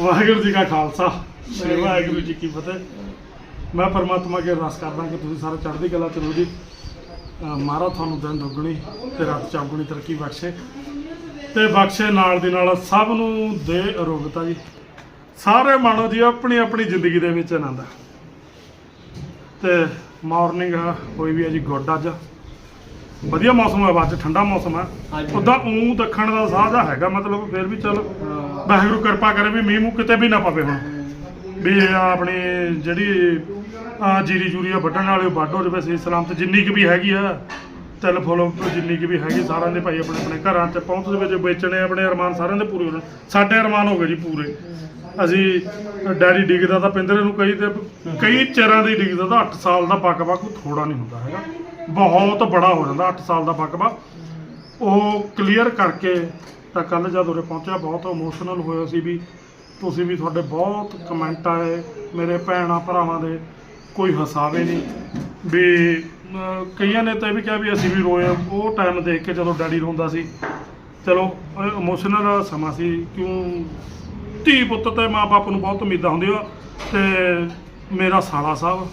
ਵਾਹਿਗੁਰੂ ਜੀ ਕਾ ਖਾਲਸਾ ਸ੍ਰੀ ਵਾਹਿਗੁਰੂ ਜੀ ਕੀ ਫਤਿਹ। ਮੈਂ ਪਰਮਾਤਮਾ ਅੱਗੇ ਅਰਦਾਸ ਕਰਦਾ ਕਿ ਤੁਸੀਂ ਸਾਰੇ ਚੜ੍ਹਦੀ ਕਲਾ ਚ ਰਹੋ ਜੀ। ਅਹ ਮਹਾਰਾਜ ਤੁਹਾਨੂੰ ਦਿਨ ਦੁੱਗਣੀ ਤੇ ਰਾਤ ਚੌਗੁਣੀ ਤਰੱਕੀ ਬਖਸ਼ੇ। ਤੇ ਬਖਸ਼ੇ ਨਾਲ ਦੀ ਨਾਲ ਸਭ ਨੂੰ ਦੇ ਅਰੋਗਤਾ ਜੀ। ਸਾਰੇ ਮਾਣੋ ਜੀ ਆਪਣੀ ਆਪਣੀ ਜ਼ਿੰਦਗੀ ਦੇ ਵਿੱਚ ਆਨੰਦ ਤੇ ਮਾਰਨਿੰਗ ਹੋਈ ਵੀ ਹੈ ਜੀ ਗੁੱਡ ਅੱਜ। ਵਧੀਆ ਮੌਸਮ ਹੈ ਅੱਜ ਠੰਡਾ ਮੌਸਮ ਹੈ। ਉਦਾਂ ਉਂ ਦੱਖਣ ਦਾ ਸਾਹ ਹੈਗਾ ਮਤਲਬ ਫਿਰ ਵੀ ਚੱਲ। ਵਾਹਿਗੁਰੂ ਕਿਰਪਾ ਕਰੇ ਵੀ ਮੀਂਹ ਮੂੰਹ ਕਿਤੇ ਵੀ ਨਾ ਪਵੇ ਹੁਣ। ਵੀ ਇਹ ਆਪਣੀ ਜਿਹੜੀ ਆਹ ਜੀਰੀ ਜੂਰੀ ਆ ਵੱਢਣ ਵਾਲੇ, ਉਹ ਵੱਢ ਹੋ ਜਾਵੇ ਸਹੀ ਸਲਾਮ ਜਿੰਨੀ ਕੁ ਵੀ ਹੈਗੀ ਆ, ਤਿਲ ਫੁੱਲ ਜਿੰਨੀ ਕੁ ਵੀ ਹੈਗੀ, ਸਾਰਿਆਂ ਦੇ ਭਾਈ ਆਪਣੇ ਆਪਣੇ ਘਰਾਂ 'ਚ ਪਹੁੰਚ ਦੇ ਵਿੱਚ ਵੇਚਣੇ ਆਪਣੇ ਅਰਮਾਨ ਸਾਰਿਆਂ ਦੇ ਪੂਰੇ ਹੋਣ ਸਾਡੇ ਅਰਮਾਨ ਹੋ ਗਏ ਜੀ ਪੂਰੇ। ਅਸੀਂ ਡੈਡੀ ਡਿੱਗਦਾ ਤਾਂ ਪਿੰਦਰੇ ਨੂੰ ਕਈ ਤੇ ਕਈ ਚਿਰਾਂ ਦੀ ਡਿੱਗਦਾ ਤਾਂ 8 ਸਾਲ ਦਾ ਬਕਵਾ ਕੋਈ ਥੋੜਾ ਨਹੀਂ ਹੁੰਦਾ ਹੈਗਾ। ਬਹੁਤ ਬੜਾ ਹੋ ਜਾਂਦਾ 8 ਸਾਲ ਦਾ ਬਕਵਾ। ਉਹ ਕਲੀਅਰ ਕਰਕੇ ਤਾਂ ਕੱਲ ਜਦ ਉਰੇ ਪਹੁੰਚਿਆ, ਬਹੁਤ ਇਮੋਸ਼ਨਲ ਹੋਇਆ ਸੀ ਵੀ ਤੁਸੀਂ ਵੀ ਤੁਹਾਡੇ ਬਹੁਤ ਕਮੈਂਟ ਆਏ, ਮੇਰੇ ਭੈਣਾਂ ਭਰਾਵਾਂ ਦੇ ਕੋਈ ਹਸਾਵੇ ਨਹੀਂ ਵੀ ਕਈਆਂ ਨੇ ਤਾਂ ਇਹ ਵੀ ਕਿਹਾ ਵੀ ਅਸੀਂ ਵੀ ਰੋਏ ਹਾਂ। ਉਹ ਟਾਈਮ ਦੇਖ ਕੇ ਜਦੋਂ ਡੈਡੀ ਰੋਂਦਾ ਸੀ, ਚਲੋ ਇਮੋਸ਼ਨਲ ਸਮਾਂ ਸੀ। ਕਿਉਂ? ਧੀ ਪੁੱਤ ਤੇ ਮਾਪੇ ਨੂੰ ਬਹੁਤ ਉਮੀਦਾਂ ਹੁੰਦੀਆਂ ਤੇ ਮੇਰਾ ਸਾਲਾ ਸਾਹਿਬ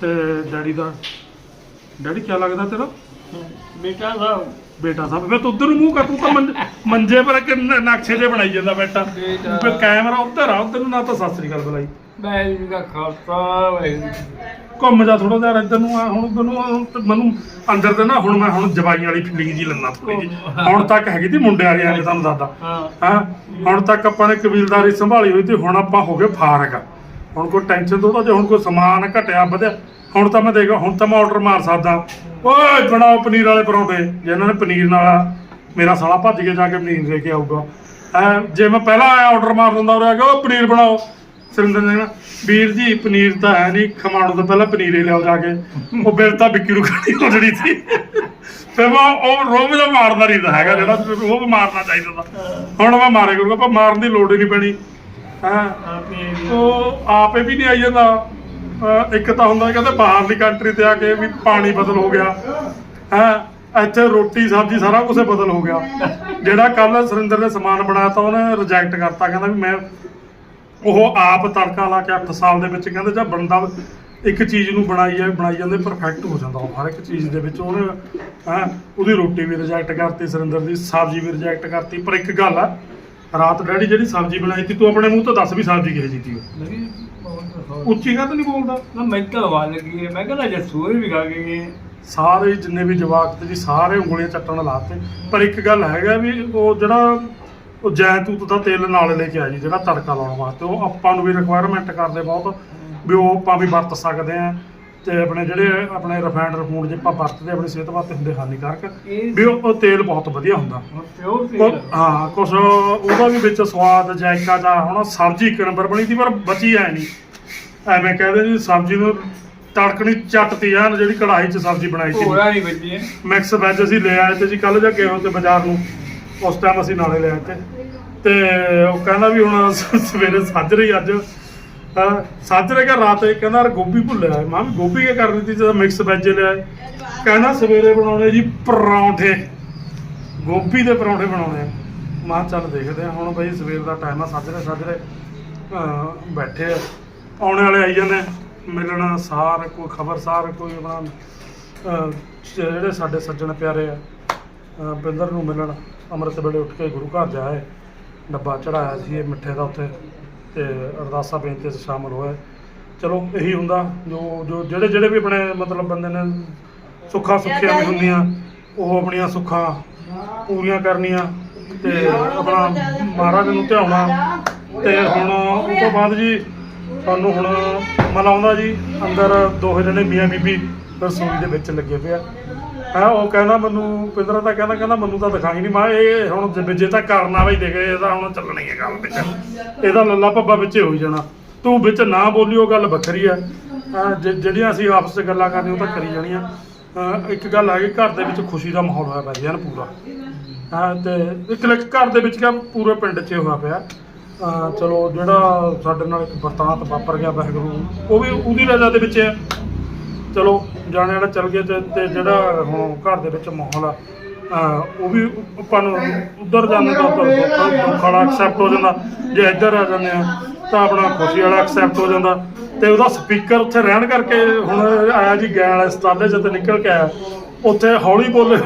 ਤੇ ਡੈਡੀ ਦਾ। ਡੈਡੀ ਕੀ ਲੱਗਦਾ ਤੇਰਾ? ਬੇਟਾ ਸਾਹਿਬ ਬੇਟਾ ਸਾਹਿਬ ਫਿਰ ਤੂੰ ਉਧਰ ਨੂੰ ਮੂੰਹ ਕਰ ਤੂੰ ਤਾਂ ਮੰਜ- ਮੰਜੇ ਪਰ ਕਿ ਨ- ਨਕਸ਼ੇ ਜੇ ਬਣਾਈ ਜਾਂਦਾ ਬੇਟਾ। ਬੇਟਾ। ਫਿਰ ਕੈਮਰਾ ਉੱਧਰ ਆ ਉੱਧਰ ਨੂੰ ਨਾ ਤਾਂ ਸਤਿ ਸ੍ਰੀ ਅਕਾਲ ਬੁਲਾਈ। ਵਾਹਿਗੁਰੂ ਜੀ ਦਾ ਖਾਲਸਾ ਵਾਹਿਗੁਰੂ। ਜੀ ਕੀ ਫਤਿਹ। ਘੁੰਮ ਜਾ ਥੋੜਾ ਜਿਹਾ ਇੱਧਰ ਨੂੰ ਆ ਹੁਣ ਉੱਧਰ ਨੂੰ ਆ, ਹੁਣ ਤੇ ਮੈਨੂੰ ਅੰਦਰ ਤੇ ਨਾ ਹੁਣ ਮੈਂ ਹੁਣ ਜਵਾਈ ਵਾਲੀ ਫੀਲਿੰਗ ਜੀ ਲੈਣਾ ਥੋੜੀ ਜੀ ਹੁਣ ਤੱਕ ਹੈਗੀ ਤੀ ਮੁੰਡੇ ਵਾਲੀ ਆਲੇ ਤੁਹਾਨੂੰ ਦੱਸਦਾ। ਹਾਂ। ਹਾਂ ਹੁਣ ਤੱਕ ਆਪਾਂ ਨੇ ਕਬੀਲਦਾਰੀ ਸੰਭਾਲੀ ਹੋਈ ਤੇ ਹੁਣ ਆਪਾਂ ਹੋ ਗਏ ਫਾਰਗ। ਹੁਣ ਕੋਈ ਟੈਨਸ਼ਨ ਤੋਂ ਤਾਂ ਜੇ ਹੁਣ ਕੋਈ ਸਮਾਨ ਘਟਿਆ ਵਧਿਆ ਹੁਣ ਤਾਂ ਮੈਂ ਦੇਖੋ ਹੁਣ ਤਾਂ ਮੈਂ ਆਰਡਰ ਮਾਰ ਸਕਦਾ। ਓਏ ਬਣਾਓ ਪਨੀਰ ਵਾਲੇ ਪਰੌਂਠੇ। ਜੇ ਇਹਨਾਂ ਨੇ ਪਨੀਰ ਨਾਲ ਮੇਰਾ ਸਾਲਾ ਭੱਜ ਕੇ ਜਾ ਕੇ ਪਨੀਰ ਲੈ ਕੇ ਆਊਗਾ। ਐ ਜੇ ਮੈਂ ਪਹਿਲਾਂ ਆਇਆ ਆਰਡਰ ਮਾਰ ਦਿੰਦਾ ਉਹ ਕਿ ਉਹ ਪਨੀਰ ਬਣਾਓ। ਸਰਿੰਦਰ ਨੇ ਵੀਰ ਜੀ ਪਨੀਰ ਤਾਂ ਹੈ ਨਹੀਂ ਖਮਾਣੋ ਤੋਂ ਪਹਿਲਾਂ ਪਨੀਰ ਹੀ ਲਿਆਓ ਜਾ ਕੇ। ਉਹ ਬਿਲ ਤਾਂ ਵਿੱਕੀ ਨੂੰ ਖਾਣੀ ਹੋ ਜਣੀ ਸੀ। ਫਿਰ ਮੈਂ ਉਹ ਰੋਬ ਦਾ ਮਾਰਦਾ ਨਹੀਂ ਤਾਂ ਹੈਗਾ ਜਿਹੜਾ ਰੋਬ ਮਾਰਨਾ ਚਾਹੀਦਾ ਤਾਂ। ਹੁਣ ਮੈਂ ਮਾਰੇ ਕਰੂੰਗਾ ਪਰ ਮਾਰਨ ਦੀ ਲੋੜ ਹੀ ਨਹੀਂ ਪੈਣੀ। ਹਾਂ? ਆਪੇ ਉਹ ਆਪੇ ਵੀ ਨਹੀਂ ਆਈ ਜਾਂਦਾ। ਇੱਕ ਤਾਂ ਹੁੰਦਾ ਕਹਿੰਦੇ ਬਾਹਰਲੀ ਕੰਟਰੀ ਤੇ ਆ ਕੇ ਵੀ ਪਾਣੀ ਬਦਲ ਹੋ ਗਿਆ। ਹੈ, ਇੱਥੇ ਰੋਟੀ, ਸਬਜ਼ੀ ਸਾਰਾ ਕੁਝ ਬਦਲ ਹੋ ਗਿਆ। ਜਿਹੜਾ ਕੱਲ ਸੁਰਿੰਦਰ ਨੇ ਸਮਾਨ ਬਣਾਇਆ ਤਾਂ ਉਹਨੇ ਰਿਜੈਕਟ ਕਰਤਾ, ਕਹਿੰਦਾ ਵੀ ਮੈਂ ਉਹ ਆਪ ਤੜਕਾ ਲਾ ਕੇ 8 ਸਾਲ ਦੇ ਵਿੱਚ ਕਹਿੰਦੇ ਜਾਂ ਬੰਦਾ ਇੱਕ ਚੀਜ਼ ਨੂੰ ਬਣਾਈ ਜਾਏ ਬਣਾਈ ਜਾਂਦੇ ਪਰਫੈਕਟ ਹੋ ਜਾਂਦਾ ਉਹ ਹਰ ਇੱਕ ਚੀਜ਼ ਦੇ ਵਿੱਚ। ਉਹਨੇ, ਹੈਂ, ਉਹਦੀ ਰੋਟੀ ਵੀ ਰਿਜੈਕਟ ਕਰਤੀ, ਸੁਰਿੰਦਰ ਦੀ ਸਬਜ਼ੀ ਵੀ ਰਿਜੈਕਟ ਕਰਤੀ। ਪਰ ਇੱਕ ਗੱਲ ਆ, ਰਾਤ ਡੈਡੀ ਜਿਹੜੀ ਸਬਜ਼ੀ ਬਣਾਈ ਤੀ ਤੂੰ ਆਪਣੇ ਮੂੰਹ ਤੋਂ ਦੱਸ ਵੀ ਸਬਜ਼ੀ ਕਿਹੋ ਜਿਹੀ ਤੀ ਉਹ। ਉੱਚੀ ਕਾ ਨਹੀਂ ਬੋਲਦਾ। ਨਾ ਮੈਂ ਤਾਂ ਆਵਾਜ਼ ਲੱਗੀ ਹੈ। ਮੈਂ ਕਹਿੰਦਾ ਜਸੂਰ ਵੀ ਗਾ ਗਏ। ਸਾਰੇ ਜਿੰਨੇ ਵੀ ਜਵਾਕ ਤੇ ਜੀ ਸਾਰੇ ਉਂਗਲੀਆਂ ਚੱਟਣ ਲਾਤੇ। ਪਰ ਇੱਕ ਗੱਲ ਹੈਗਾ ਵੀ ਉਹ ਜਿਹੜਾ ਉਹ ਜੈਤੂਤ ਦਾ ਤੇਲ ਨਾਲ ਲੈ ਕੇ ਆ ਜੀ ਜਿਹੜਾ ਤੜਕਾ ਲਾਉਣ ਵਾਸਤੇ ਉਹ ਆਪਾਂ ਨੂੰ ਵੀ ਰਿਕੁਆਇਰਮੈਂਟ ਕਰਦੇ ਬਹੁਤ ਵੀ ਉਹ ਆਪਾਂ ਵੀ ਵਰਤ ਸਕਦੇ ਆ ਤੇ ਆਪਣੇ ਜਿਹੜੇ ਆਪਣੇ ਰਿਫਾਈਨਡ ਰਫੂਡ ਜੇ ਆਪਾਂ ਵਰਤਦੇ ਆਪਣੀ ਸਿਹਤ ਵਾਸਤੇ ਹੁੰਦੇ ਹਾਨੀਕਾਰਕ ਇਹ ਵੀ ਉਹ ਉਹ ਤੇਲ ਬਹੁਤ ਵਧੀਆ ਹੁੰਦਾ। ਪਿਓਰ ਉਹ- ਤੇਲ ਹਾਂ ਕੁਛ ਉਹਦਾ ਵੀ ਵਿੱਚ ਸਵਾਦ ਜਾਇਕਾ ਜਾ ਹੁਣ ਸਬਜ਼ੀ ਇੱਕ ਨੰਬਰ ਬਣੀ ਸੀ ਪਰ ਬਚੀ ਐ ਨਹੀਂ। ਐਵੇਂ ਕਹਿੰਦੇ ਜੀ ਸਬਜ਼ੀ ਨੂੰ ਤੜਕਣੀ ਚੱਟਤੀ ਆ ਜਿਹੜੀ ਕੜਾਈ 'ਚ ਸਬਜ਼ੀ ਬਣਾਈ ਸੀ। ਹੋਰਾ ਨਹੀਂ ਵੱਜੀ ਮਿਕਸ ਵੈਜ ਅਸੀਂ ਲੈ ਆਏ ਤੇ ਜੀ ਕੱਲ ਜਾ ਕੇ ਉਹ ਤੇ ਬਾਜ਼ਾਰ ਨੂੰ ਉਸ ਟਾਈਮ ਅਸੀਂ ਨਾਲੇ ਲੈ ਆਏ ਤੇ। ਤੇ ਉਹ ਕਹਿੰਦਾ ਵੀ ਹੁਣ ਸ- ਸਵੇਰੇ ਸਾਜਰੇ ਅੱਜ। ਹਾਂ ਸਾਜਰੇ ਕਾ ਰਾਤ ਇਹ ਕਹਿੰਦਾ ਯਾਰ ਗੋਭੀ ਭੁੱਲਿਆ ਮਾਂ ਵੀ ਗੋਭੀ ਕੀ ਕਰਨੀ ਸੀ ਜਦੋਂ ਮਿਕਸ ਵੈਜ ਲਿਆ ਕਹਿੰਦਾ ਸਵੇਰੇ ਬਣਾਉਣੇ ਜੀ ਪਰੌਂਠੇ। ਗੋਭੀ ਦੇ ਪਰੌਂਠੇ ਬਣਾਉਣੇ ਆ। ਮਾਂ ਚੱਲ ਦੇਖਦੇ ਆ ਹੁਣ ਬਈ ਸਵੇਰ ਦਾ ਟਾਈਮ ਆ, ਸਾਜਰੇ ਸਾਜਰੇ ਬੈਠੇ ਆ। ਆਉਣੇ ਵਾਲੇ ਆਈ ਜਾਂਦੇ ਮਿਲਣਾ ਸਾਰ, ਕੋਈ ਖਬਰ ਸਾਰ, ਕੋਈ ਆਪਣਾ, ਅਹ ਜਿਹੜੇ ਸਾਡੇ ਸੱਜਣ ਪਿਆਰੇ ਆ, ਅਹ, ਬਿੰਦਰ ਨੂੰ ਮਿਲਣ। ਅੰਮ੍ਰਿਤ ਵੇਲੇ ਉੱਠ ਕੇ ਗੁਰੂ ਘਰ ਜਾਏ। ਡੱਬਾ ਚੜਾਇਆ ਸੀ ਇਹ ਮਿੱਠੇ ਦਾ ਉੱਥੇ। ਤੇ ਅਰਦਾਸਾਂ ਬੇਨਤੀਆਂ 'ਚ ਸ਼ਾਮਲ ਹੋਏ ਚਲੋ, ਇਹੀ ਹੁੰਦਾ, ਜੋ ਜੋ, ਜਿਹੜੇ ਜਿਹੜੇ ਵੀ ਆਪਣੇ ਮਤਲਬ ਬੰਦੇ ਨੇ ਸੁੱਖਾਂ ਸੁੱਖੀਆਂ ਵੀ ਹੁੰਦੀਆਂ, ਉਹ ਆਪਣੀਆਂ ਸੁੱਖਾਂ ਪੂਰੀਆਂ ਕਰਨੀਆਂ ਤੇ ਆਪਣਾ ਮਹਾਰਾਜ ਨੂੰ ਧਿਆਉਣਾ ਤੇ ਹੁਣ ਉਹ ਤੋਂ ਬਾਅਦ ਜੀ ਸਾਨੂੰ ਹੁਣ ਮਨ ਆਉਂਦਾ ਜੀ, ਅੰਦਰ ਦੋਹੇ ਜਣੇ ਮੀਆਂ ਬੀਬੀ ਰਸੋਈ ਦੇ ਵਿੱਚ ਲੱਗੇ ਪਿਆ ਹੈ ਉਹ ਕਹਿੰਦਾ ਮੈਨੂੰ, ਪਿੰਦਰਾ ਤਾਂ ਕਹਿੰਦਾ ਕਹਿੰਦਾ ਮੈਨੂੰ ਤਾਂ ਦਿਖਾਈ ਨਹੀਂ ਮੈਂ ਇਹ ਹੁਣ ਜੇ ਜੇ ਤਾਂ ਕਰਨਾ ਬਈ ਦੇਖੇ ਇਹਦਾ ਹੁਣ ਚੱਲਣੀ ਹੈ ਗੱਲ ਵਿੱਚ। ਇਹਦਾ ਲੱਲਾ ਪੱਬਾ ਵਿੱਚੇ ਹੋਈ ਜਾਣਾ। ਤੂੰ ਵਿੱਚ ਨਾ ਬੋਲੀ, ਉਹ ਗੱਲ ਵੱਖਰੀ ਹੈ। ਅਹ ਜਿ- ਜਿਹੜੀਆਂ ਅਸੀਂ ਆਪਸ ਵਿੱਚ ਗੱਲਾਂ ਕਰਨੀਆਂ, ਉਹ ਤਾਂ ਕਰੀ ਜਾਣੀਆਂ। ਅਹ ਇੱਕ ਗੱਲ ਆ ਕਿ ਘਰ ਦੇ ਵਿੱਚ ਖੁਸ਼ੀ ਦਾ ਮਾਹੌਲ ਹੋਇਆ ਪਿਆ ਜੀ ਪੂਰਾ। ਹਾਂ ਤੇ ਇੱਕ ਲੱਖ ਘਰ ਦੇ ਵਿੱਚ ਕਿਆ ਪੂਰੇ ਪਿੰਡ 'ਚ ਹੋਇਆ ਪਿਆ। ਅਹ ਚਲੋ ਜਿਹੜਾ ਸਾਡੇ ਨਾਲ ਇੱਕ ਵਰਤਾਂਤ ਵਾਪਰ ਗਿਆ ਵਾਹਿਗੁਰੂ, ਉਹ ਵੀ ਉਹਦੀ ਰਜ਼ਾ ਦੇ ਵਿੱਚ ਹੈ। ਚਲੋ ਜਾਣੇ ਵਾਲਾ ਚੱਲ ਗਿਆ ਤੇ ਤੇ ਜਿਹੜਾ ਹੁਣ ਘਰ ਦੇ ਵਿੱਚ ਮਾਹੌਲ ਆ ਹਾਂ, ਉਹ ਵੀ ਆਪਾਂ ਨੂੰ ਉਧਰ ਜਾਂਦੇ ਤਾਂ ਉਧਰ ਖਾਣਾ ਐਕਸੈਪਟ ਹੋ ਜਾਂਦਾ। ਜੇ ਇੱਧਰ ਆ ਜਾਂਦੇ ਆ ਤਾਂ ਆਪਣਾ ਖੁਸ਼ੀ ਵਾਲਾ ਐਕਸੈਪਟ ਹੋ ਜਾਂਦਾ। ਤੇ ਉਹਦਾ ਸਪੀਕਰ ਉੱਥੇ ਰਹਿਣ ਕਰਕੇ ਹੁਣ ਆਇਆ ਜੀ ਗੈਣ ਵਾਲੇ ਸਟਾਲੇ ਚ ਤੇ ਨਿਕਲ ਕੇ ਆਇਆ। ਉੱਥੇ ਹੌਲੀ ਬੋਲ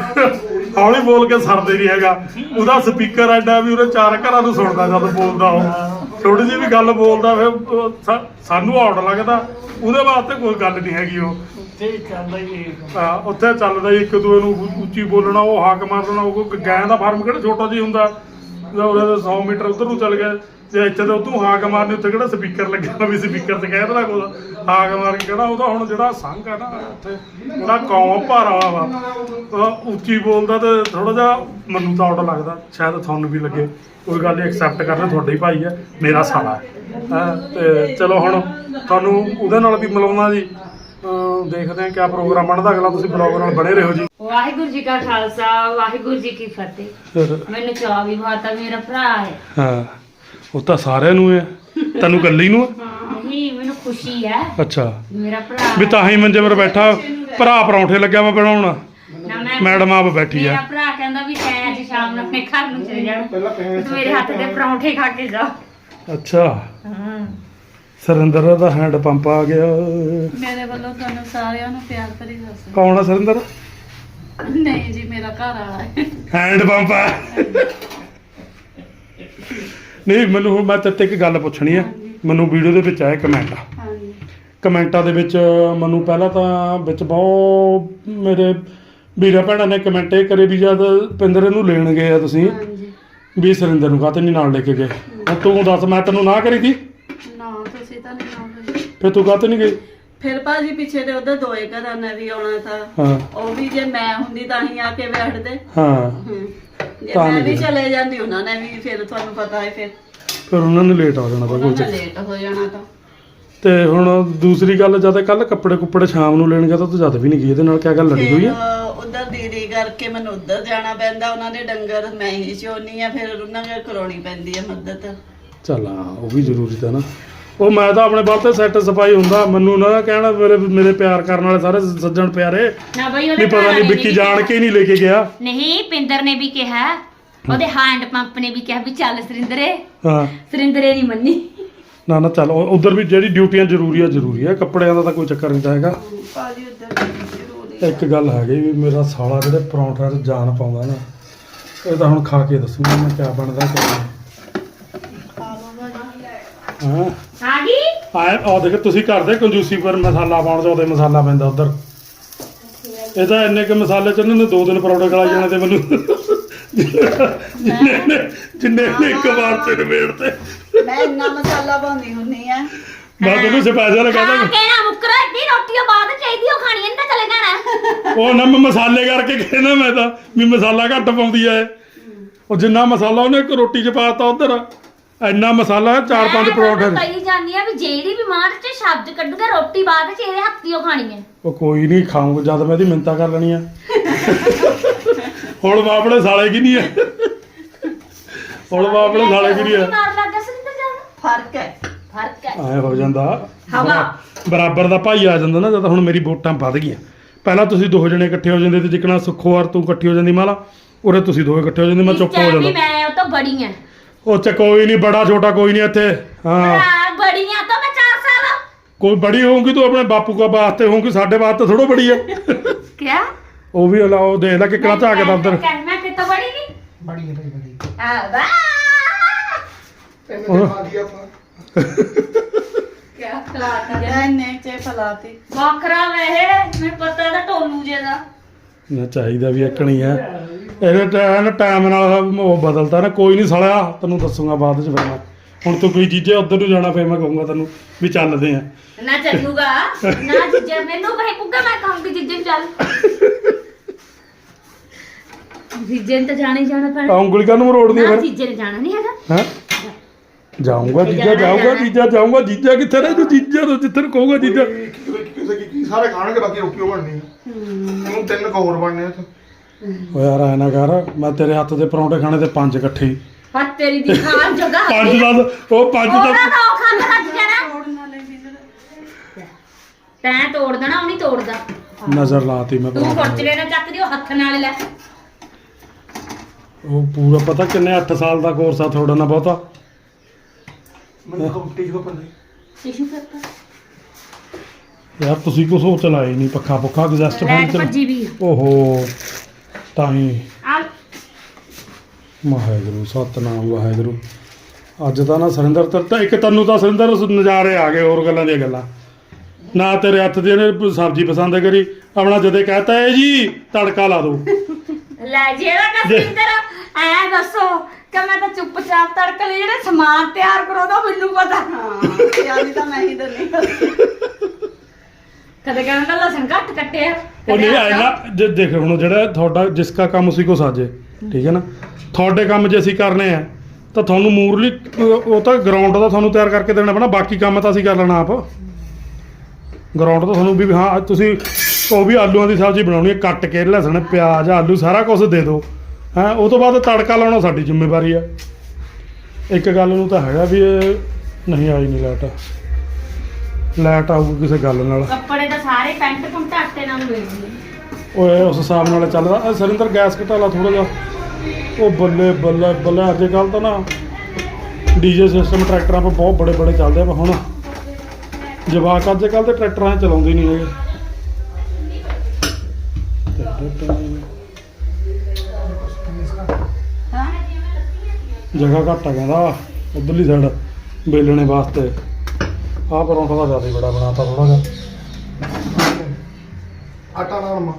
ਹੌਲੀ ਬੋਲ ਕੇ ਸਰਦੇ ਨਹੀਂ ਹੈਗਾ। ਉਹਦਾ ਸਪੀਕਰ ਐਡਾ ਵੀ ਉਹਦੇ ਚਾਰ ਘਰਾਂ ਨੂੰ ਸੁਣਦਾ ਜਦ ਬੋਲਦਾ ਉਹ। ਥੋੜੀ ਜਿਹੀ ਵੀ ਗੱਲ ਬੋਲਦਾ ਫਿਰ ਉਹ ਸਾ- ਸਾਨੂੰ ਆਉਣ ਲੱਗਦਾ। ਉਹਦੇ ਵਾਸਤੇ ਕੋਈ ਗੱਲ ਨਹੀਂ ਹੈਗੀ ਉਹ। ਹੀ ਚੱਲਦਾ ਹੀ ਇਹ ਹਾਂ, ਉੱਥੇ ਚੱਲਦਾ ਜੀ ਇੱਕ ਦੂਏ ਨੂੰ ਉ- ਉੱਚੀ ਬੋਲਣਾ ਉਹ ਹਾਕ ਮਾਰਨਾ ਉਹ ਕੋਈ ਗਾਂ ਦਾ ਫਾਰਮ ਕਿਹੜਾ ਛੋਟਾ ਜਿਹਾ ਹੁੰਦਾ? ਜਾਂ ਉਹਦੇ ਤੋਂ 100 ਮੀਟਰ ਉਧਰ ਨੂੰ ਚੱਲ ਗਿਆ ਜੇ ਇੱਥੇ ਤੇ ਉਧਰੋਂ ਹਾਕ ਮਾਰਨੀ ਉੱਥੇ ਕਿਹੜਾ ਸਪੀਕਰ ਲੱਗਿਆ ਵੀ ਸਪੀਕਰ ਤੇ ਕਹਿ ਦੇਣਾ ਕੋਲ ਹਾਕ ਮਾਰ ਕੇ ਕਿਹੜਾ ਉਹਦਾ ਹੁਣ ਜਿਹੜਾ ਸੰਘ ਆ ਨਾ ਉੱਥੇ ਉਹਦਾ ਕੌਮ ਭਾਰਾ ਵਾ। ਉੱਚੀ ਬੋਲਦਾ ਤੇ ਥੋੜਾ ਜਿਹਾ ਮੈਨੂੰ ਤਾਂ ਆਉਟ ਲੱਗਦਾ ਸ਼ਾਇਦ ਤੁਹਾਨੂੰ ਵੀ ਲੱਗੇ। ਕੋਈ ਗੱਲ ਨਹੀਂ ਐਕਸੈਪਟ ਕਰਨਾ ਤੁਹਾਡਾ ਹੀ ਭਾਈ ਹੈ ਮੇਰਾ ਸਾਲਾ। ਹੈ ਹੈਂ, ਤੇ ਚਲੋ ਹੁਣ ਤੁਹਾਨੂੰ ਉਹਦੇ ਨਾਲ ਵੀ ਮਿਲਾਉਣਾ ਜੀ। ਦੇਖਦੇ ਹਾਂ ਕਿਆ ਪ੍ਰੋਗਰਾਮ ਬਣਦਾ। ਅਗਲਾ ਤੁਸੀਂ ਬਲੌਗ ਨਾਲ ਬਣੇ ਰਹੋ ਜੀ। ਵਾਹਿਗੁਰੂ ਜੀ ਕਾ ਖਾਲਸਾ ਵਾਹਿਗੁਰੂ ਜੀ ਕੀ ਫਤਿਹ। ਮੈਨੂੰ ਚਾਹ ਵੀ ਬਹੁਤ ਆ ਮੇਰਾ ਭਰਾ ਹੈ। ਹਾਂ ਉਹ ਤਾਂ ਸਾਰਿਆਂ ਨੂੰ ਹੈ। ਤੈਨੂੰ ਇਕੱਲੀ ਨੂੰ ਹੈ? ਨਹੀਂ ਮੈਨੂੰ ਖੁਸ਼ੀ ਹੈ। ਅੱਛਾ। ਮੇਰਾ ਭਰਾ ਵੀ ਤਾਂ ਹੀ ਮੰਜੇ 'ਤੇ ਬੈਠਾ ਭਰਾ ਪਰੌਂਠੇ ਲੱਗਿਆ ਵਾ ਬਣਾਉਣ। ਨਾ ਮੈਂ ਮੈਡਮ ਆਪ ਬੈਠੀ ਮੇਰਾ ਆ ਭਰਾ ਕਹਿੰਦਾ ਵੀ ਤੈਂ ਅੱਜ ਸ਼ਾਮ ਨੂੰ ਆਪਣੇ ਘਰ ਨੂੰ ਚਲੇ ਜਾਣਾ। ਤੂੰ ਮੇਰੇ ਹੱਥ ਦੇ ਪਰੌਂਠੇ ਖਾ ਕੇ ਜਾ ਅੱਛਾ। ਹਾਂ। ਸਰਿੰਦਰ ਦਾ ਹੈਂਡ ਪੰਪ ਆ ਗਿਆ। ਮੇਰੇ ਵੱਲੋਂ ਤੁਹਾਨੂੰ ਸਾਰਿਆਂ ਨੂੰ ਪਿਆਰ ਭਰੀ ਦੱਸ ਕੌਣ ਆ ਸਰਿੰਦਰ? ਨਹੀਂ ਜੀ ਮੇਰਾ ਘਰ ਵਾਲਾ ਹੈ। ਹੈਂਡ ਪੰਪ ਆ। ਨਹੀਂ ਮੈਨੂੰ ਹੁਣ ਮੈਂ ਤੇਰੇ ਤੇ ਇੱਕ ਗੱਲ ਪੁੱਛਣੀ ਆ। ਮੈਨੂੰ ਵੀਡੀਓ ਦੇ ਵਿੱਚ ਆਇਆ ਕਮੈਂਟ ਹਾਂਜੀ। ਕਮੈਂਟਾਂ ਦੇ ਵਿੱਚ ਮੈਨੂੰ ਪਹਿਲਾਂ ਤਾਂ ਵਿੱਚ ਬਹੁਤ ਮੇਰੇ ਵੀਰਾਂ ਭੈਣਾਂ ਨੇ ਕਮੈਂਟ ਇਹ ਕਰੇ ਵੀ ਜਦ ਪਿੰਦਰ ਨੂੰ ਲੈਣ ਗਏ ਆ ਤੁਸੀਂ ਹਾਂਜੀ। ਵੀ ਸਰਿੰਦਰ ਨੂੰ ਕਾਹਤੇ ਨਹੀਂ ਨਾਲ ਲੈ ਕੇ ਗਏ? ਤੂੰ ਦੱਸ ਮੈਂ ਤੈਨੂੰ ਨਾ ਕਰੀ ਤੀ ਤੁਸੀਂ ਤਾਂ ਨਹੀਂ ਆਉਂਦੇ ਫਿਰ ਤੂੰ ਕਾਹਤੇ ਨਹੀਂ ਗਈ? ਫਿਰ ਭਾਜੀ ਪਿੱਛੇ ਦੇ ਉਧਰ ਦੋਏ ਘਰਾਂ ਨੇ ਵੀ ਆਉਣਾ ਤਾਂ। ਹਾਂ। ਉਹ ਵੀ ਜੇ ਮੈਂ ਹੁੰਦੀ ਤਾਂ ਹੀ ਆ ਕੇ ਬੈਠਦੇ। ਹਾਂ। ਹਮ। ਜੇ ਤਾਂ ਮੈਂ ਨਹੀਂ ਵੀ ਗਏ। ਚਲੇ ਜਾਂਦੀ ਉਹਨਾਂ ਨੇ ਵੀ ਫਿਰ ਤੁਹਾਨੂੰ ਪਤਾ ਹੈ ਫਿਰ। ਫਿਰ ਉਹਨਾਂ ਨੇ ਲੇਟ ਆ ਜਾਣਾ ਤਾਂ ਕੋਈ ਉਹਨਾਂ ਨੇ ਲੇਟ ਹੋ ਜਾਣਾ ਤਾਂ। ਤੇ ਹੁਣ ਦੂਸਰੀ ਗੱਲ ਜਦ ਕੱਲ ਕੱਪੜੇ ਕੁੱਪੜੇ ਸ਼ਾਮ ਨੂੰ ਲੈਣ ਗਿਆ ਤਾਂ ਤੂੰ ਜਦ ਵੀ ਨਹੀਂ ਗਈ ਇਹਦੇ ਨਾਲ ਕਿਆ ਗੱਲ ਲੜੀ ਹੋਈ ਆ? ਉਧਰ ਦੀਦੀ ਕਰਕੇ ਮੈਨੂੰ ਉਧਰ ਜਾਣਾ ਪੈਂਦਾ ਉਹਨਾਂ ਦੇ ਡੰਗਰ ਮੈਂ ਹੀ ਚੋਨੀ ਆ ਫਿਰ ਉਹਨਾਂ ਨਾਲ ਕਰਾਉਣੀ ਪੈਂਦੀ ਹੈ ਮਦਦ। ਚੱਲ ਹਾਂ ਉਹ ਵੀ ਜ਼ਰੂਰੀ ਤਾਂ ਨਾ। ਉਹ ਮੈਂ ਤਾਂ ਆਪਣੇ ਵੱਲ ਤੇ ਸੈੱਟ ਸਫ਼ਾਈ ਹੁੰਦਾ ਮੈਨੂੰ ਨਾ ਕਹਿਣਾ ਮੇਰੇ ਮੇਰੇ ਪਿਆਰ ਕਰਨ ਵਾਲੇ ਸਾਰੇ ਸੱਜਣ ਪਿਆਰੇ ਨਾ ਬਈ ਉਹਦੇ ਪਤਾ ਨਹੀਂ ਵਿੱਕੀ ਜਾਣ ਕੇ ਹੀ ਨਹੀਂ ਲੈ ਕੇ ਗਿਆ। ਨਹੀਂ ਪਿੰਦਰ ਨੇ ਵੀ ਕਿਹਾ ਉਹਦੇ ਹੈਂਡ ਪੰਪ ਨੇ ਵੀ ਕਿਹਾ ਵੀ ਚੱਲ ਸਰਿੰਦਰੇ। ਹਾਂ। ਸਰਿੰਦਰੇ ਨਹੀਂ ਮੰਨੀ। ਨਾ ਨਾ ਚੱਲ ਉਧਰ ਵੀ ਜਿਹੜੀ ਡਿਊਟੀਆਂ ਜ਼ਰੂਰੀ ਆ ਜ਼ਰੂਰੀ ਆ ਕੱਪੜਿਆਂ ਦਾ ਤਾਂ ਕੋਈ ਚੱਕਰ ਨਹੀਂ ਤਾਂ ਹੈਗਾ। ਭਾਜੀ ਉਧਰ ਜ਼ਰੂਰੀ ਇੱਕ ਗੱਲ ਹੈਗੀ ਵੀ ਮੇਰਾ ਸਾਲਾ ਜਿਹੜੇ ਪਰੌਂਠਿਆਂ 'ਚ ਜਾਨ ਪਾਉਂਦਾ ਨਾ ਇਹ ਤਾਂ ਹੁਣ ਖਾ ਕੇ ਦੱਸੂਗਾ ਮੈਂ ਕਿਆ ਬਣਦਾ ਕਿਆ ਨਹੀਂ। ਹਾਂ ਆ ਗਈ ਆਏ ਆ ਦੇਖ ਤੁਸੀਂ ਕਰਦੇ ਕੰਜੂਸੀ ਪਰ ਮਸਾਲਾ ਪਾਉਣ ਚ ਉਹਦੇ ਮਸਾਲਾ ਪੈਂਦਾ ਉਧਰ। ਇਹ ਤਾਂ ਇੰਨੇ ਕਿ ਮਸਾਲੇ ਚ ਇਹਨਾਂ ਨੇ ਦੋ ਦਿਨ ਪਰੌਂਠੇ ਖਲਾ ਜਾਣੇ ਤੇ ਮੈਨੂੰ ਜਿੰਨੇ ਨੇ ਜਿੰਨੇ ਨੇ ਇੱਕ ਵਾਰ ਚ ਨਵੇੜ ਤੇ ਮੈਂ ਇੰਨਾ ਮਸਾਲਾ ਪਾਉਂਦੀ ਹੁੰਨੀ ਆ। ਮੈਂ ਤੈਨੂੰ ਸਪੈਸ਼ਲ ਕਹਿੰਦਾ ਕਹਿਣਾ ਮੁੱਕਰਾ ਇੱਡੀ ਰੋਟੀਆਂ ਬਾਅਦ ਚਾਹੀਦੀ ਉਹ ਖਾਣੀ ਤਾਂ ਚਲੇ ਜਾਣਾ। ਉਹ ਨਾ ਮੈਂ ਮਸਾਲੇ ਕਰਕੇ ਕਹਿੰਦਾ ਮੈਂ ਤਾਂ ਵੀ ਮਸਾਲਾ ਘੱਟ ਪਾਉਂਦੀ ਐ ਉਹ ਜਿੰਨਾ ਮਸਾਲਾ ਉਹਨੇ ਇੱਕ ਰੋਟੀ ਚ ਪਾਤਾ ਉਧਰ। ਇੰਨਾ ਮਸਾਲਾ ਚਾਰ ਪੰਜ ਪਰੌਂਠੇ ਮੈਂ ਕਹੀ ਜਾਂਦੀ ਆ ਵੀ ਜਿਹੜੀ ਵੀ ਮਾਂ ਚ ਸ਼ਬਦ ਕੱਢੂਗਾ ਰੋਟੀ ਬਾਅਦ ਚ ਇਹਦੇ ਹੱਥੀਓ ਖਾਣੀ ਹੈ। ਉਹ ਕੋਈ ਨਹੀਂ ਖਾਊਂਗਾ ਜਦ ਮੈਂ ਇਹਦੀ ਮਿੰਤਾ ਕਰ ਲੈਣੀ ਆ। ਹੁਣ ਮੈਂ ਆਪਣੇ ਸਾਲੇ ਕੀ ਨਹੀਂ ਐ ਹੁਣ ਮੈਂ ਆਪਣੇ ਸਾਲੇ ਕੀ ਨਹੀਂ ਐ ਮਾਰ ਲੱਗਾ ਸਰਿੰਦਰ ਜਾਨ ਫ਼ਰਕ ਹੈ। ਫ਼ਰਕ ਹੈ। ਐ ਹੋ ਜਾਂਦਾ। ਹਵਾ। ਬਰਾਬਰ ਦਾ ਭਾਈ ਆ ਜਾਂਦਾ ਨਾ ਜਦ ਹੁਣ ਮੇਰੀ ਵੋਟਾਂ ਵੱਧ ਗਈਆਂ। ਪਹਿਲਾਂ ਤੁਸੀਂ ਦੋ ਜਣੇ ਇਕੱਠੇ ਹੋ ਜਾਂਦੇ ਤੇ ਜਿਕਣਾ ਸੁੱਖੋਵਾਰ ਤੂੰ ਇਕੱਠੀ ਹੋ ਜਾਂਦੀ ਮਾਲਾ। ਉਰੇ ਤੁਸੀਂ ਦੋਵੇਂ ਇਕੱਠੇ ਹੋ ਜਾਂਦੇ ਮੈਂ ਚੁੱਪ ਹੋ ਵੀ ਜਾਂਦਾ। ਮੈਂ ਉਹ ਤੋਂ ਬੜੀ ਆ ਚ ਕੋਈ ਨਹੀਂ ਬੜਾ ਛੋਟਾ ਕੋਈ ਨਹੀਂ ਇੱਥੇ। ਹਾਂ। ਆ ਤਾਂ ਮੈਂ 4 ਸਾਲ। ਕੋਈ ਬੜੀ ਹੋਊਗੀ ਤੂੰ ਆਪਣੇ ਬਾਪੂ ਕੋ ਵਾਸਤੇ ਹੋਊਗੀ ਸਾਡੇ ਵਾਸਤੇ ਥੋੜੋ ਬੜੀ ਹੈ ਕਿਆ? ਉਹ ਵੀ ਉਹ ਦੇਖ ਲੈ ਕਿਕਣਾ ਝਾਕਦਾ ਉਧਰ ਮੈਂ ਕਿਤੋਂ ਬੜੀ ਨਹੀਂ? ਬੜੀ ਹੈ ਬੜੀ ਬੜੀ। ਆ ਵਾਹ! ਕਿਆ ਖਲਾਤਾ ਜਾਂ ਇੰਨੇ ਚ ਫਲਾਤੀ ਵੱਖਰਾ ਵੇ ਮੈਨੂੰ ਪਤਾ ਤਾਂ ਟੋਲੂ ਜੇ ਦਾ। ਨਾ ਚਾਹੀਦਾ ਵੀ ਇੱਕਣੀ ਹੈ ਇਹਦੇ ਟਾਈਮ ਟਾਈਮ ਨਾਲ ਉਹ ਬਦਲਦਾ ਨਾ ਕੋਈ ਨਹੀਂ ਸਲਿਆ ਤੈਨੂੰ ਦੱਸੂਗਾ ਬਾਅਦ ਚ ਫਿਰ ਮੈਂ। ਹੁਣ ਤੂੰ ਕੋਈ ਜੀਜੇ ਉਧਰ ਨੂੰ ਜਾਣਾ ਫੇਰ ਮੈਂ ਕਹੂੰਗਾ ਤੈਨੂੰ ਵੀ ਚੱਲਦੇ ਆ। ਨਾ ਚੱਲੂਗਾ ਨਾ ਜਿੱਜੇ ਮੈਨੂੰ ਕਹੇ ਪੁੱਗਾ ਮੈਂ ਕਹੂੰਗੀ ਜਿੱਜੇ ਨੂੰ ਚੱਲ। ਜਿੱਜੇ ਨੂੰ ਤਾਂ ਜਾਣਾ ਹੀ ਜਾਣਾ ਪੈਣਾ। ਉਂਗਲੀ ਕਾਹਨੂੰ ਮਰੋੜਦੀ ਨਾ ਫਿਰ? ਜਿੱਜੇ ਨੂੰ ਜਾਣਾ ਨਹੀਂ ਹੈਗਾ। ਹੈ? ਜਾਊਂਗਾ ਜੀਜਾ ਜਾਊਂਗਾ। ਜੀਜਾ ਜਾਊਂਗਾ ਜੀਜਾ ਕਿੱਥੇ ਰਹਿ ਤੂੰ? ਜੀਜਾ ਤੋਂ ਜਿੱਥੇ ਨੂੰ ਕਹੂਗਾ ਜੀਜਾ। ਕਿਸੇ ਕੀ ਕੀ ਸਾਰੇ ਖਾਣਗੇ ਬਾਕੀ ਰੋਟੀ ਉਹ ਬਣਨੀ ਹੈ। ਹੁਣ ਤਿੰਨ ਕੁ ਹੋਰ ਬਣਨੇ ਆ ਇੱਥੇ ਓ ਯਾਰ ਐ ਨਾ ਕਰ ਮੈਂ ਤੇਰੇ ਹੱਥ ਦੇ ਪਰੌਂਠੇ ਖਾਣੇ ਤੇ ਪੰਜ ਇਕੱਠੇ। ਹੀ ਹੱਥ ਤੇਰੀ ਦੀ ਖਾਣ ਜੋਗਾ ਪੰਜ ਦਾ ਉਹ ਪੰਜ ਉਹਦਾ ਦਾ ਤਾਂ ਉਹ ਖਾਂਦਾ ਹੱਥ ਜਾਣਾ। ਤੋੜ ਤੈਂ ਦੇਣਾ ਉਹ ਨਹੀਂ ਤੋੜਦਾ। ਨਜ਼ਰ ਲਾਤੀ ਮੈਂ ਤੂੰ ਪਰੌਂਠੇ ਖੁਰਚਲੇ ਨਾਲ ਚੱਕ ਦਿਓ ਹੱਥ ਨਾਲ ਲੈ। ਉਹ ਪੂਰਾ ਪਤਾ ਕਿੰਨੇ 8 ਸਾਲ ਦਾ ਕੋਰਸ ਆ ਤੁਹਾਡਾ ਨਾ ਬਹੁਤਾ? ਮੈਨੂੰ ਕੰਪਨੀ ਕੋ ਪੰਦੇ ਟਿਸ਼ੂ ਪੇਪਰ ਯਾਰ ਤੁਸੀਂ ਕੁਛ ਉਹ ਚਲਾਏ ਨਹੀਂ ਪੱਖਾ ਪੁੱਖਾ ਐਗਜ਼ਸਟ ਫੈਨ ਲੈਟ ਚ ਭੱਜੀ ਵੀ ਓਹੋ। ਤਾਂ ਹੀ ਵਾਹਿਗੁਰੂ ਸਤਨਾਮ ਵਾਹਿਗੁਰੂ। ਅੱਜ ਤਾਂ ਨਾ ਸੁਰਿੰਦਰ ਤੇ ਤਾਂ ਇੱਕ ਤੈਨੂੰ ਤਾਂ ਸੁਰਿੰਦਰ ਨਜ਼ਾਰੇ ਆ ਗਏ ਹੋਰ ਗੱਲਾਂ ਦੀਆਂ ਗੱਲਾਂ। ਨਾ ਤੇਰੇ ਹੱਥ ਦੀ ਇਹਨੇ ਸਬਜ਼ੀ ਪਸੰਦ ਕਰੀ ਆਪਣਾ ਜਦੇ ਕਹਤਾ ਹੈ ਜੀ ਤੜਕਾ ਲਾ ਦੋ। ਲੈ ਜਿਹੜਾ ਕਸਿੰਦਰ ਐ ਦੱਸੋ ਕਿ ਮੈਂ ਤਾਂ ਚੁੱਪਚਾਪ ਤੜਕਾ ਲਈ ਜਿਹੜੇ ਸਮਾਨ ਤਿਆਰ ਕਰੋ ਦਾ ਮੈਨੂੰ ਪਤਾ। ਹਾਂ ਯਾਨੀ ਤਾਂ ਮੈਂ ਹੀ ਦੰਨੀ ਕਦੇ ਕਹਿੰਦਾ ਲਸਣ ਘੱਟ ਕੱਟਿਆ। ਉਹ ਨਹੀਂ ਆਇਆ ਨਾ ਜੇ ਦੇਖ ਹੁਣ ਜਿਹੜਾ ਤੁਹਾਡਾ ਜਿਸ ਕਾ ਕੰਮ ਉਸੇ ਕੋ ਸਾਜੇ ਠੀਕ ਹੈ ਨਾ? ਤੁਹਾਡੇ ਕੰਮ ਜੇ ਅਸੀਂ ਕਰਨੇ ਆ ਤਾਂ ਤੁਹਾਨੂੰ ਮੂਰਲੀ ਉਹ ਤਾਂ ਗਰਾਊਂਡ ਦਾ ਤੁਹਾਨੂੰ ਤਿਆਰ ਕਰਕੇ ਦੇਣਾ ਪੈਣਾ ਬਾਕੀ ਕੰਮ ਤਾਂ ਅਸੀਂ ਕਰ ਲੈਣਾ ਆਪ। ਗਰਾਊਂਡ ਤਾਂ ਤੁਹਾਨੂੰ ਵੀ ਹਾਂ ਤੁਸੀਂ ਉਹ ਵੀ ਆਲੂਆਂ ਦੀ ਸਬਜ਼ੀ ਬਣਾਉਣੀ ਹੈ ਕੱਟ ਕੇ ਲਸਣ ਪਿਆਜ਼ ਆਲੂ ਸਾਰਾ ਕੁਝ ਦੇ ਦਿਓ। ਹੈ ਉਹ ਤੋਂ ਬਾਅਦ ਤੜਕਾ ਲਾਉਣਾ ਸਾਡੀ ਜ਼ਿੰਮੇਵਾਰੀ ਆ। ਇੱਕ ਗੱਲ ਨੂੰ ਤਾਂ ਹੈਗਾ ਵੀ ਨਹੀਂ ਆਈ ਨਹੀਂ ਲਾਈਟ ਲਾਈਟ ਆਊਗੀ ਕਿਸੇ ਗੱਲ ਨਾਲ। ਕੱਪੜੇ ਤਾਂ ਸਾਰੇ ਪੈਂਟ ਪੁੰਟ ਆਟੇ ਨਾਲ ਵੇਚਦੇ ਓਏ ਉਸ ਹਿਸਾਬ ਨਾਲ ਚੱਲਦਾ। ਸਰਿੰਦਰ ਗੈਸ ਘਟਾ ਲਾ ਥੋੜਾ ਜਿਹਾ। ਉਹ ਬੱਲੇ ਬੱਲੇ ਬੱਲੇ। ਅੱਜ ਕੱਲ ਤਾਂ ਨਾ ਡੀਜੇ ਸਿਸਟਮ ਟਰੈਕਟਰਾਂ 'ਤੇ ਬਹੁਤ ਬੜੇ ਬੜੇ ਚੱਲਦੇ ਆ। ਪਰ ਹੁਣ ਜਵਾਕ ਅੱਜ ਕੱਲ ਤੇ ਟਰੈਕਟਰਾਂ ਚਲਾਉਂਦੇ ਨਹੀਂ ਹੈਗੇ। ਜਗ੍ਹਾ ਘੱਟ ਆ ਕਹਿੰਦਾ। ਉਧਰਲੀ ਸਾਈਡ ਬੇਲਣੇ ਵਾਸਤੇ। ਆਹ ਪਰੌਂਠਾ ਦਾ ਜ਼ਿਆਦਾ ਹੀ ਬੜਾ ਬਣਾਤਾ ਥੋੜਾ ਜਿਹਾ। ਆਟਾ ਨਰਮ।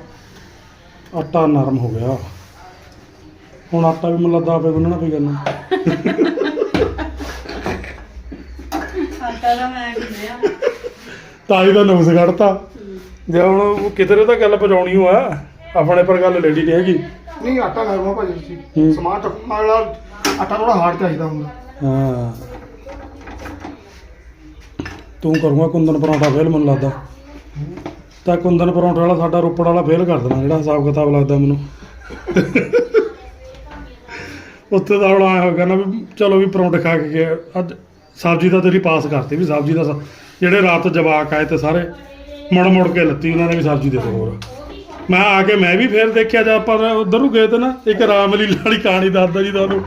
ਆਟਾ ਨਰਮ ਹੋ ਗਿਆ। ਹੁਣ ਆਟਾ ਵੀ ਮੈਨੂੰ ਲੱਗਦਾ ਆਪੇ ਗੁੰਨਣਾ ਪਈ ਕਰਨਾ। ਆਟਾ ਤਾਂ ਮੈਂ ਗੁੰਨਿਆ ਤਾਂ ਹੀ ਤਾਂ ਨੁਕਸ ਕੱਢਤਾ। ਜੇ ਹੁਣ ਨੇ ਤਾਂ ਗੱਲ ਪਹੁੰਚਾਉਣੀ ਹੋ ਆ ਆਪਣੇ ਪਰ ਗੱਲ ਲੈਣੀ ਨਹੀਂ ਹੈਗੀ। ਨਹੀਂ ਆਟਾ ਨਰਮ ਆ ਭਾਜੀ ਹੂੰ। ਤੁਸੀਂ ਸਮਾਨ ਚੱਕਣ ਵਾਲਾ ਆਟਾ ਥੋੜਾ ਹਾਰਡ ਚਾਹੀਦਾ ਹੁੰਦਾ। ਹਾਂ। ਤੂੰ ਕਰੂੰਗਾ ਕੁੰਦਨ ਪਰੌਂਠਾ ਫੇਲ ਮੈਨੂੰ ਲੱਗਦਾ। ਤਾਂ ਕੁੰਦਨ ਪਰੌਂਠੇ ਵਾਲਾ ਸਾਡਾ ਰੋਪੜ ਵਾਲਾ ਫੇਲ ਕਰ ਦੇਣਾ, ਜਿਹੜਾ ਹਿਸਾਬ ਕਿਤਾਬ ਲੱਗਦਾ ਮੈਨੂੰ। ਉੱਥੇ ਤਾਂ ਹੁਣ ਆਇਆ ਹੋਗਾ ਨਾ ਵੀ ਚਲੋ ਵੀ ਪਰੌਂਠੇ ਖਾ ਕੇ ਗਏ। ਅੱਜ ਸਬਜ਼ੀ ਤਾਂ ਤੇਰੀ ਪਾਸ ਕਰਤੀ ਵੀ, ਸਬਜ਼ੀ ਦਾ ਜਿਹੜੇ ਰਾਤ ਜਵਾਕ ਆਏ ਤੇ ਸਾਰੇ ਮੁੜ ਮੁੜ ਕੇ ਲੱਤੀ, ਉਹਨਾਂ ਨੇ ਵੀ ਸਬਜ਼ੀ ਦੇ ਦਿਓ ਹੋਰ। ਮੈਂ ਆ ਕੇ, ਮੈਂ ਵੀ ਫੇਰ ਦੇਖਿਆ ਜਾ ਪਰ ਉਧਰ ਗਏ ਤੇ ਨਾ, ਇੱਕ ਰਾਮਲੀਲਾ ਵਾਲੀ ਕਹਾਣੀ ਦੱਸਦਾ ਜੀ ਤੁਹਾਨੂੰ।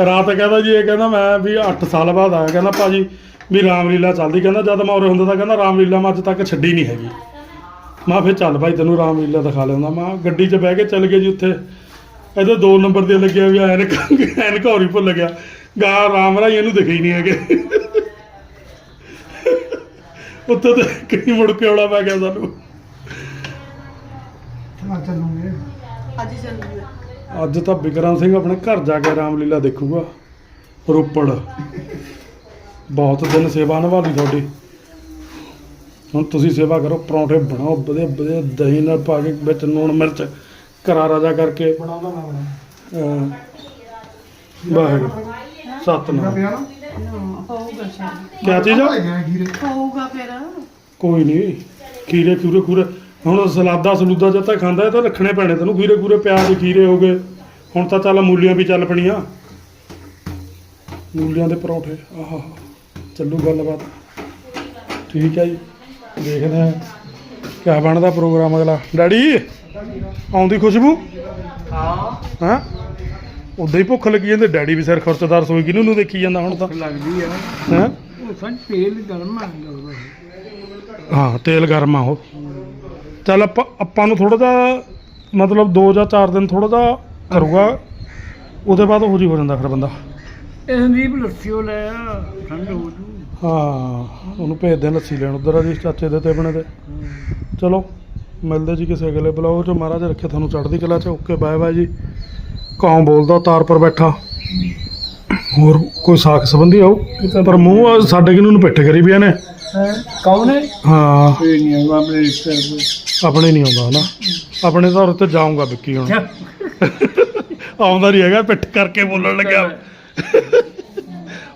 ਰਾਤ ਕਹਿੰਦਾ ਜੀ, ਇਹ ਕਹਿੰਦਾ ਮੈਂ ਵੀ 8 ਸਾਲ ਬਾਅਦ ਆਇਆ, ਕਹਿੰਦਾ ਭਾਜੀ ਵੀ ਰਾਮਲੀਲਾ ਚੱਲਦੀ। ਕਹਿੰਦਾ ਜਦ ਮੈਂ ਉਰੇ ਹੁੰਦਾ ਤਾਂ ਕਹਿੰਦਾ ਰਾਮਲੀਲਾ ਮੈਂ ਅੱਜ ਤੱਕ ਛੱਡੀ ਨਹੀਂ ਹੈਗੀ। ਮੈਂ ਫਿਰ ਚੱਲ ਭਾਈ ਤੈਨੂੰ ਰਾਮਲੀਲਾ ਦਿਖਾ ਲਿਆਉਂਦਾ ਮੈਂ ਗੱਡੀ 'ਚ ਬਹਿ ਕੇ ਚੱਲ ਗਏ ਜੀ ਉੱਥੇ। ਇਹਦੇ ਦੋ ਨੰਬਰ ਦੇ ਲੱਗਿਆ ਵੀ ਐਨਕ ਐਨਕ ਹੋਰ ਭੁੱਲ ਗਿਆ। ਗਾ ਰਾਮ ਰਾਈ ਇਹਨੂੰ ਦਿਖੇ ਹੀ ਨਹੀਂ ਹੈਗੇ। ਉੱਥੇ ਤੇ ਕਈ ਮੁੜ ਕੇ ਆਉਣਾ ਪੈ ਗਿਆ ਸਾਨੂੰ। ਆ ਚੱਲੂਗੇ? ਅੱਜ ਚੱਲੂਗਾ। ਅੱਜ ਤਾਂ ਬਿਕਰਮ ਸਿੰਘ ਆਪਣੇ ਘਰ ਜਾ ਕੇ ਰਾਮਲੀਲਾ ਦੇਖੂਗਾ। ਰੋਪੜ। ਬਹੁਤ ਦਿਨ ਸੇਵਾ ਨਿਭਾਲੀ ਤੁਹਾਡੀ। ਹੁਣ ਤੁਸੀਂ ਸੇਵਾ ਕਰੋ ਪਰੌਂਠੇ ਬਣਾਓ ਵਧੀਆ ਵਧੀਆ ਦਹੀਂ ਨਾਲ ਪਾ ਕੇ ਵਿੱਚ ਲੂਣ ਮਿਰਚ ਕਰਾਰਾ ਜਾ ਕਰਕੇ। ਬਣਾਉਂਦਾ ਮੈਂ ਬਣਾ ਅਹ, ਵਾਹਿਗੁਰੂ। ਸਤਨਾਮ। ਪਿਆ ਨਾ? ਹੋਊਗਾ ਸ਼ਾਇਦ। ਕਿਆ ਚੀਜ਼ ਆ? ਲੈ ਗਿਆ ਖੀਰੇ। ਹੋਊਗਾ ਫਿਰ। ਕੋਈ ਨਹੀਂ ਖੀਰੇ ਖੂਰੇ ਖੂਰੇ। ਹੁਣ ਸਲਾਦਾ ਸਲੂਦਾ ਜਦ ਤੱਕ ਖਾਂਦਾ ਇਹ ਤਾਂ ਰੱਖਣੇ ਪੈਣੇ ਤੈਨੂੰ ਖੀਰੇ ਖੂਰੇ ਪਿਆਜ਼ ਖੀਰੇ ਹੋ ਗਏ। ਹੁਣ ਤਾਂ ਚੱਲ ਮੂਲੀਆਂ ਵੀ ਚੱਲ ਪਣੀਆਂ ਮੂਲੀਆਂ ਦੇ ਪਰੌਂਠੇ ਆਹਾ। ਚੱਲੂ ਗੱਲਬਾਤ। ਠੀਕ ਹੈ ਜੀ। ਦੇਖਦੇ ਹਾਂ ਕਿਆ ਬਣਦਾ ਪ੍ਰੋਗਰਾਮ ਅਗਲਾ। ਡੈਡੀ ਆਉਂਦੀ ਖੁਸ਼ਬੂ? ਹਾਂ। ਹਾਂ? ਉਦਾਂ ਹੀ ਭੁੱਖ ਲੱਗੀ ਜਾਂਦੀ ਡੈਡੀ ਵੀ ਸਿਰ ਖੁਰਚਦਾਰ ਸੋਈ ਕਿਨੂੰ ਨੂੰ ਦੇਖੀ ਜਾਂਦਾ ਹੁਣ ਤਾਂ। ਲੱਗਦੀ ਆ। ਹੈਂ? ਉਹ ਸੱਚ ਤੇਲ ਗਰਮ ਆ ਹਾਂ ਤੇਲ ਗਰਮ ਆ ਉਹ। ਚੱਲ ਆਪਾਂ ਆਪਾਂ ਨੂੰ ਥੋੜਾ ਜਿਹਾ ਮਤਲਬ 2 ਜਾਂ 4 ਦਿਨ ਥੋੜਾ ਜਿਹਾ ਕਰੂਗਾ। ਉਹਦੇ ਬਾਅਦ ਉਹ ਜੀ ਹੋ ਜਾਂਦਾ ਫਿਰ ਬੰਦਾ। ਇਹ ਸੰਦੀਪ ਲੱਸੀ ਉਹ ਲੈ ਆ ਠੰਡ ਹੋ ਜੂ। ਹਾਂ ਉਹਨੂੰ ਭੇਜਦੇ ਹਾਂ ਲੱਸੀ ਲੈਣ ਉਧਰ ਆ ਜੀ ਚਾਚੇ ਦੇ ਤੇ ਆਪਣੇ ਦੇ। ਚਲੋ ਮਿਲਦੇ ਜੀ ਕਿਸੇ ਅਗਲੇ ਬਲੌਗ 'ਚ। ਮਹਾਰਾਜ ਰੱਖੇ ਤੁਹਾਨੂੰ ਚੜ੍ਹਦੀ ਕਲਾ 'ਚ। ਓਕੇ ਬਾਏ ਬਾਏ ਜੀ। ਕੌਣ ਬੋਲਦਾ ਤਾਰ ਪਰ ਬੈਠਾ। ਹੋਰ ਕੋਈ ਸਾਖ ਸੰਬੰਧੀ ਆਉ ਪਰ ਮੂੰਹ ਸਾਡੇ ਕਿਨੂੰ ਨੂੰ ਪਿੱਠ ਕਰੀ ਵੀ ਨੇ? ਕੌਣ ਹੈ ਹਾਂ। ਕੋਈ ਨਹੀਂ ਆਉਂਦਾ ਆਪਣੇ ਰਿਸ਼ਤੇਦਾਰ ਆਪਣੇ ਨਹੀਂ ਆਉਂਦਾ ਹਨਾ? ਆਪਣੇ ਤਾਂ ਉੱਤੇ ਜਾਊਂਗਾ ਵਿੱਕੀ ਹੁਣ। ਆਉਂਦਾ ਨਹੀਂ ਹੈਗਾ ਪਿੱਠ ਕਰਕੇ ਬੋਲਣ ਲੱਗਿਆ।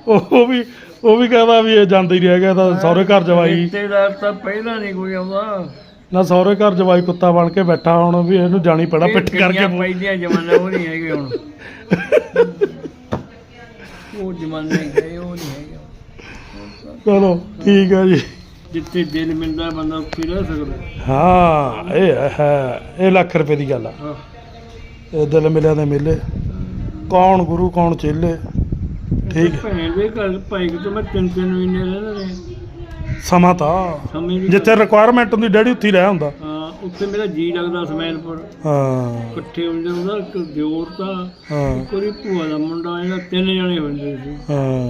ਉਹ ਵੀ ਉਹ ਵੀ ਕਹਿੰਦਾ ਵੀ ਇਹ ਜਾਂਦਾ ਹੀ ਨਹੀਂ ਹੈਗਾ ਤਾਂ ਸਹੁਰੇ ਘਰ ਜਵਾਈ। ਰਿਸ਼ਤੇਦਾਰ ਤਾਂ ਪਹਿਲਾਂ ਨਹੀਂ ਕੋਈ ਆਉਂਦਾ। ਨਾ ਸਹੁਰੇ ਘਰ ਜਵਾਈ ਕੁੱਤਾ ਬਣ ਕੇ ਬੈਠਾ ਹੁਣ ਵੀ ਇਹਨੂੰ ਜਾਣੀ ਪੈਣਾ ਪਿੱਠ ਕਰਕੇ ਬੋਲ- ਪਹਿਲੀਆਂ ਜਮਾਨਾ ਉਹ ਨਹੀਂ ਹੈਗੇ ਹੁਣ। ਉਹ ਜਮਾਨੇ ਗਏ ਉਹ ਨਹੀਂ ਹੈਗੇ। ਚਲੋ ਠੀਕ ਹੈ ਜੀ। ਜਿੱਥੇ ਦਿਲ ਮਿਲਦਾ ਬੰਦਾ ਉੱਥੇ ਰਹਿ ਸਕਦਾ। ਹਾਂ ਇਹ ਹੈ ਇਹ ਲੱਖ ਰੁਪਏ ਦੀ ਗੱਲ ਆ। ਇਹ ਦਿਲ ਮਿਲਿਆ ਦੇ ਮੇਲੇ। ਕੌਣ ਗੁਰੂ ਕੌਣ ਚੇਲੇ? ਠੀਕ ਹੈ। ਭੈਣ ਦੇ ਘਰ ਭਾਈ ਕਿ ਮੈਂ ਤਿੰਨ ਤਿੰਨ ਮਹੀਨੇ ਰਹਿੰਦਾ ਰਿਹਾ। ਸਮਾਂ ਤਾਂ ਸਮੇਂ ਦੀ ਜਿੱਥੇ ਰਿਕੁਆਇਰਮੈਂਟ ਹੁੰਦੀ ਡੈਡੀ ਉੱਥੇ ਹੀ ਰਹਿ ਹੁੰਦਾ। ਹਾਂ ਉੱਥੇ ਮੇਰਾ ਜੀ ਲੱਗਦਾ ਸਮੈਲਪੁਰ। ਹਾਂ। ਇਕੱਠੇ ਹੁੰਦੇ ਉਹਦਾ ਇੱਕ ਦਿਓਰ ਤਾਂ ਹਾਂ। ਉਹਦੀ ਭੂਆ ਦਾ ਮੁੰਡਾ ਇਹਦਾ ਤਿੰਨ ਜਣੇ ਹੁੰਦੇ ਸੀ। ਹਾਂ।